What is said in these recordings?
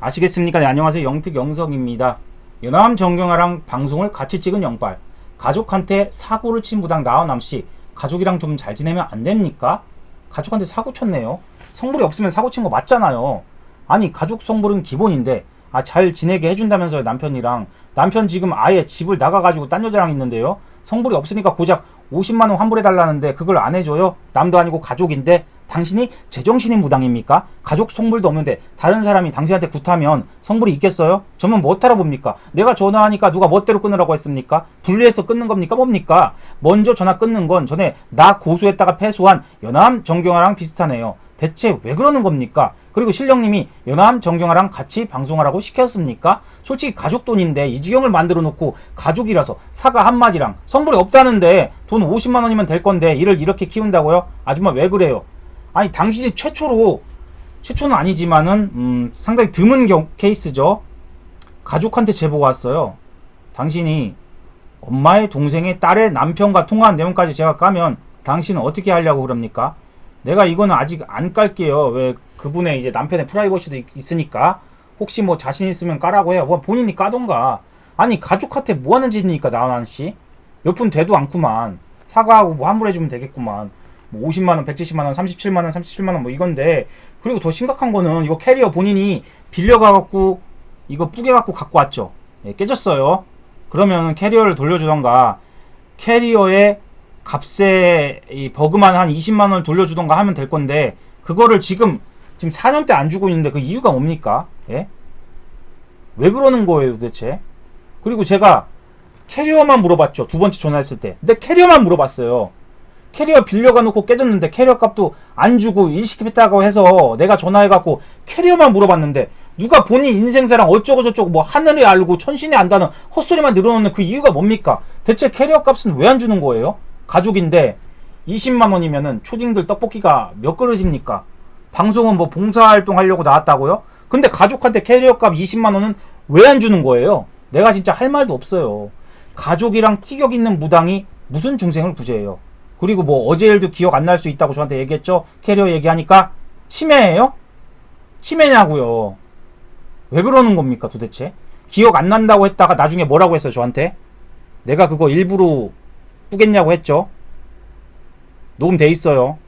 아시겠습니까? 네, 안녕하세요. 영특 영석입니다. 연암 정경아랑 방송을 같이 찍은 영빨. 가족한테 사고를 친 부당 나와남 씨. 가족이랑 좀 잘 지내면 안 됩니까? 가족한테 사고 쳤네요. 성불이 없으면 사고 친 거 맞잖아요. 아니 가족 성불은 기본인데 아 잘 지내게 해준다면서요 남편이랑 남편 지금 아예 집을 나가가지고 딴 여자랑 있는데요. 성불이 없으니까 고작 50만 원 환불해달라는데 그걸 안 해줘요? 남도 아니고 가족인데 당신이 제정신인 무당입니까? 가족 성불도 없는데 다른 사람이 당신한테 굿하면 성불이 있겠어요? 저는 뭐 따라 봅니까? 내가 전화하니까 누가 멋대로 끊으라고 했습니까? 분리해서 끊는 겁니까? 뭡니까? 먼저 전화 끊는 건 전에 나 고소했다가 패소한 연암 정경아랑 비슷하네요. 대체 왜 그러는 겁니까? 그리고 신령님이 연암 정경아랑 같이 방송하라고 시켰습니까? 솔직히 가족 돈인데 이 지경을 만들어 놓고 가족이라서 사과 한마디랑 성불이 없다는데 돈 50만 원이면 될 건데 이를 이렇게 키운다고요? 아줌마 왜 그래요? 아니 당신이 최초로 최초는 아니지만은 음, 상당히 드문 경, 케이스죠. 가족한테 제보가 왔어요. 당신이 엄마의 동생의 딸의 남편과 통화한 내용까지 제가 까면 당신은 어떻게 하려고 그럽니까? 내가 이거는 아직 안 깔게요. 왜 그분의 이제 남편의 프라이버시도 있- 있으니까 혹시 뭐 자신 있으면 까라고 해요. 뭐 본인이 까던가. 아니 가족한테 뭐 하는 짓입니까 나완 씨? 몇푼 돼도 않구만. 사과하고 뭐 환불해주면 되겠구만. 뭐 50만 원, 170만 원, 37만 원, 37만 원 뭐 이건데 그리고 더 심각한 거는 이거 캐리어 본인이 빌려가 갖고 이거 뿌개 갖고 갖고 왔죠. 예, 깨졌어요. 그러면 캐리어를 돌려주던가 캐리어의 값에 이 버그만 한 20만 원을 돌려주던가 하면 될 건데 그거를 지금 지금 4년째 안 주고 있는데 그 이유가 뭡니까? 예? 왜 그러는 거예요 도대체? 그리고 제가 캐리어만 물어봤죠. 두 번째 전화했을 때. 근데 캐리어만 물어봤어요. 캐리어 빌려가 놓고 깨졌는데 캐리어 값도 안 주고 일시켰다고 해서 내가 전화해갖고 캐리어만 물어봤는데 누가 본인 인생사랑 어쩌고 저쩌고 뭐 하늘이 알고 천신이 안다는 헛소리만 늘어놓는 그 이유가 뭡니까? 대체 캐리어 값은 왜 안 주는 거예요? 가족인데 20만 원이면은 초딩들 떡볶이가 몇 그릇입니까? 방송은 뭐 봉사활동 하려고 나왔다고요? 근데 가족한테 캐리어 값 20만 원은 왜 안 주는 거예요? 내가 진짜 할 말도 없어요. 가족이랑 티격 있는 무당이 무슨 중생을 구제해요? 그리고 뭐 어제 일도 기억 안 날 수 있다고 저한테 얘기했죠? 캐리어 얘기하니까 치매예요? 치매냐고요. 왜 그러는 겁니까 도대체? 기억 안 난다고 했다가 나중에 뭐라고 했어요 저한테? 내가 그거 일부러 뿌겠냐고 했죠? 녹음돼 있어요.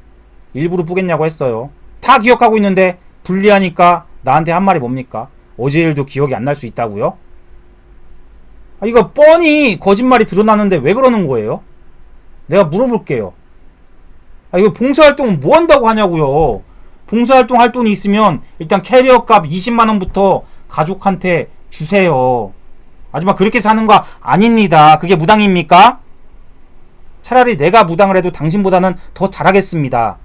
일부러 뿌겠냐고 했어요. 다 기억하고 있는데 분리하니까 나한테 한 말이 뭡니까? 어제 일도 기억이 안 날 수 있다고요? 아, 이거 뻔히 거짓말이 드러나는데 왜 그러는 거예요? 내가 물어볼게요. 아, 이거 봉사활동은 뭐 한다고 하냐고요? 봉사활동 할 돈이 있으면 일단 캐리어 값 20만원부터 가족한테 주세요. 아줌마 그렇게 사는 거 아닙니다. 그게 무당입니까? 차라리 내가 무당을 해도 당신보다는 더 잘하겠습니다.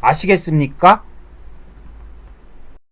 아시겠습니까?